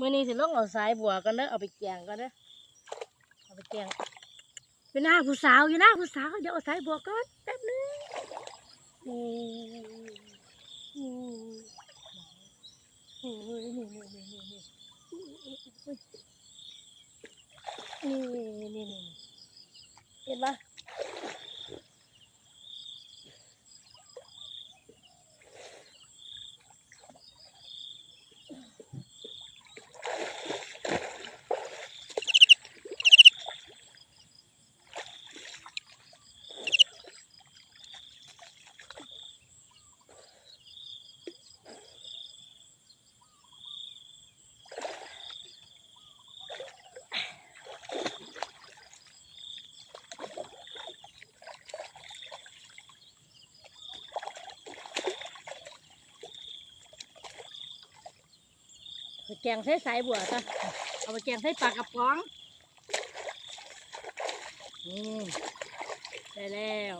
มื่อนี้สิลองเอาสายบัวกันเด้อเอาไปแกงกันเด้อเอาไปแกงเป็นหน้าผู้สาวอยู่หน้าผู้สาวเดี๋ยวเอาสายบัวก่อนแป๊บนึงนี่นี่นี่เห็นไหม แกงใส่สายบัวจ้ะเอาไปแกงใส่ปลากระป๋องนี่ได้แล้ว